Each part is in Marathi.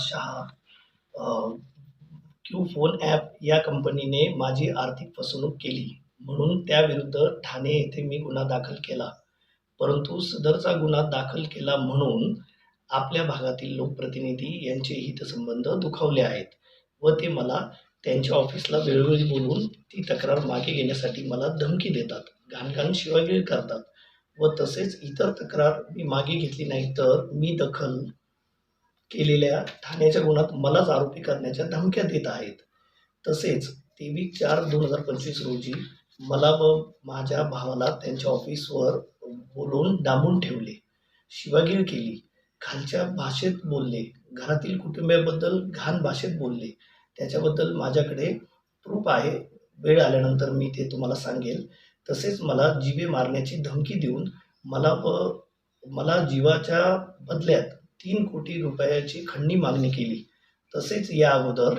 शहा क्यू फोन ॲप या कंपनीने माझी आर्थिक फसवणूक केली. म्हणून त्याविरुद्ध ठाणे येथे मी गुन्हा दाखल केला. परंतु सदरचा गुन्हा दाखल केला म्हणून आपल्या भागातील लोकप्रतिनिधी यांचे हितसंबंध दुखावले आहेत व ते मला त्यांच्या ऑफिसला वेळोवेळी बोलून ती तक्रार मागे घेण्यासाठी मला धमकी देतात घाणघाण शिवागाळ करतात व तसेच इतर तक्रार मी मागे घेतली नाही तर मी दखल केलेल्या ठाण्याच्या गुन्ह्यात मलाच आरोपी करण्याच्या धमक्या देत आहेत. तसेच तेवीस चार दोन हजार पंचवीस रोजी मला व माझ्या भावाला त्यांच्या ऑफिसवर बोलवून डांबून ठेवले शिवागीर केली खालच्या भाषेत बोलले घरातील कुटुंबियाबद्दल घाण भाषेत बोलले त्याच्याबद्दल माझ्याकडे प्रूफ आहे वेळ आल्यानंतर मी ते तुम्हाला सांगेल. तसेच मला जीवे मारण्याची धमकी देऊन मला व मला जीवाच्या बदल्यात तीन कोटी रुपयाची खंडणी मागणी केली. तसेच या अगोदर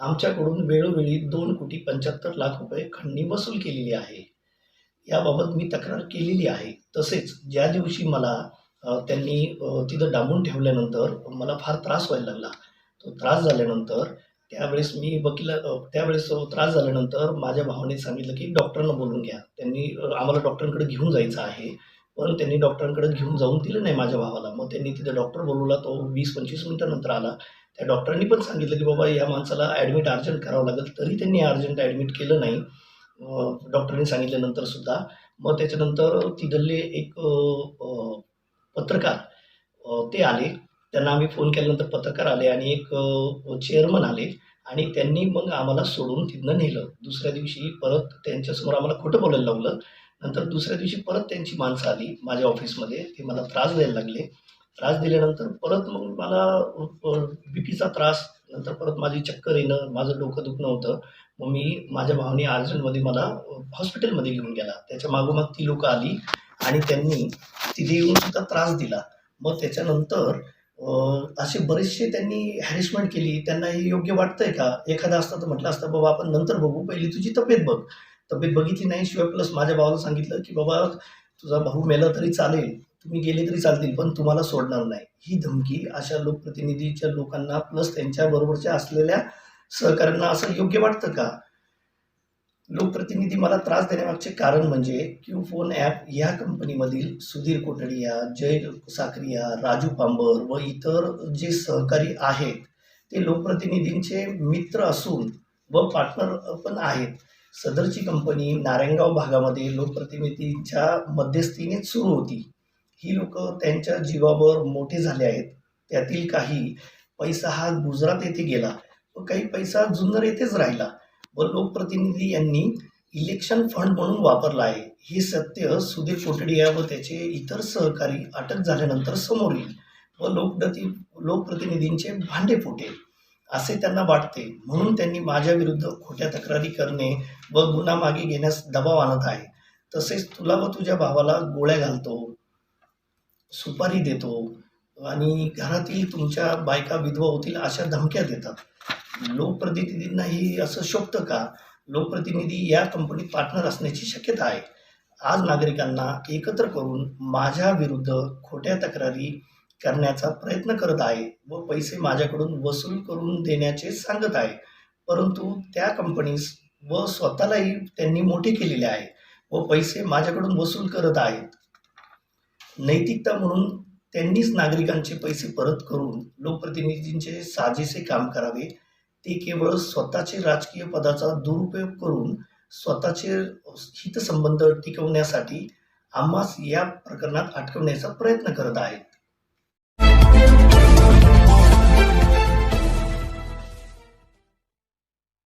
आमच्याकडून वेळोवेळी दोन कोटी पंच्याहत्तर लाख रुपये खंडणी वसूल केलेली आहे. याबाबत मी तक्रार केलेली आहे. तसेच ज्या दिवशी मला त्यांनी तिथं डांबून ठेवल्यानंतर मला फार त्रास व्हायला लागला. तो त्रास झाल्यानंतर त्यावेळेस मी वकील त्यावेळेस त्रास झाल्यानंतर माझ्या भावाने सांगितलं की डॉक्टरांना बोलून घ्या. त्यांनी आम्हाला डॉक्टरांकडे घेऊन जायचं आहे. पण त्यांनी डॉक्टरांकडे घेऊन जाऊन दिलं नाही माझ्या भावाला. मग त्यांनी तिथे डॉक्टर बोलवला तो वीस पंचवीस मिनिटानंतर आला. त्या डॉक्टरांनी पण सांगितलं की बाबा या माणसाला ॲडमिट अर्जंट करावं लागेल तरी त्यांनी अर्जंट ॲडमिट केलं नाही. डॉक्टरांनी सांगितल्यानंतर सुद्धा. मग त्याच्यानंतर तिथले एक पत्रकार ते आले. त्यांना आम्ही फोन केल्यानंतर पत्रकार आले आणि एक चेअरमन आले आणि त्यांनी मग आम्हाला सोडून तिथनं नेलं. दुसऱ्या दिवशी परत त्यांच्यासमोर आम्हाला खोटं बोलायला लावलं. नंतर दुसऱ्या दिवशी परत त्यांची माणसं आली माझ्या ऑफिसमध्ये. ते मला त्रास द्यायला लागले. त्रास दिल्यानंतर परत मग मला बी पीचा त्रास नंतर परत माझी चक्कर येणं माझं डोकं दुखणं होतं. मग मी माझ्या भावनी अर्जंटमध्ये मला हॉस्पिटलमध्ये घेऊन गेला. त्याच्या मागोमाग ती लोकं आली आणि त्यांनी तिथे येऊन सुद्धा त्रास दिला. मग त्याच्यानंतर असे बरेचसे त्यांनी हॅरेसमेंट केली. त्यांना हे योग्य वाटतंय का? एखादा असतं तर म्हटलं असतं बाबा आपण नंतर बघू. पहिली तुझी तब्येत बघ. तब्येत बघितली नाही शिवाय प्लस माझ्या भावाला सांगितलं की बाबा तुझा भाऊ मेला तरी चालेल तुम्ही गेले तरी चालतील पण तुम्हाला सोडणार नाही. ही धमकी अशा लोकप्रतिनिधीच्या लोकांना प्लस त्यांच्याबरोबरच्या असलेल्या सहकाऱ्यांना असं योग्य वाटतं का? लोकप्रतिनिधी मला त्रास देण्यामागचे कारण म्हणजे क्यू फोन ॲप या कंपनीमधील सुधीर कोटडिया जय साखरिया राजू पांबर व इतर जे सहकारी आहेत ते लोकप्रतिनिधींचे मित्र असून व पार्टनर पण आहेत. सदरची कंपनी नारायणगाव भागामध्ये लोकप्रतिनिधींच्या मध्यस्थीनेच सुरू होती. ही लोक त्यांच्या जीवावर मोठे झाले आहेत. त्यातील काही पैसा हा गुजरात येथे गेला व काही पैसा जुन्नर येथेच राहिला व लोकप्रतिनिधी यांनी इलेक्शन फंड म्हणून वापरला आहे. हे सत्य सुधीर कोटडिया व त्याचे इतर सहकारी अटक झाल्यानंतर समोर येईल व लोकप्रति लोकप्रतिनिधींचे भांडे फुटेल. असे त्यांना वाटते. म्हणून त्यांनी माझ्या विरुद्ध खोट्या तक्रारी करणे व गुन्हा मागे घेण्यास दबाव आणत आहे. तसेच तुला व तुझ्या भावाला गोळ्या घालतो सुपारी देतो आणि घरातील तुमच्या बायका विधवा होतील अशा धमक्या देतात. लोकप्रतिनिधींनाही असं शोभतं का? लोकप्रतिनिधी या कंपनीत पार्टनर असण्याची शक्यता आहे. आज नागरिकांना एकत्र करून माझ्या विरुद्ध खोट्या तक्रारी करण्याचा प्रयत्न करत आहे व पैसे माझ्याकडून वसूल करून देण्याचे सांगत आहे. परंतु त्या कंपनीस व स्वतःलाही त्यांनी मोठे केलेले आहे व पैसे माझ्याकडून वसूल करत आहेत. नैतिकता म्हणून त्यांनीच नागरिकांचे पैसे परत करून लोकप्रतिनिधींचे साजेसे काम करावे. ते केवळ स्वतःचे राजकीय पदाचा दुरुपयोग करून स्वतःचे हितसंबंध टिकवण्यासाठी आम्हास या प्रकरणात अटकवण्याचा प्रयत्न करत आहेत.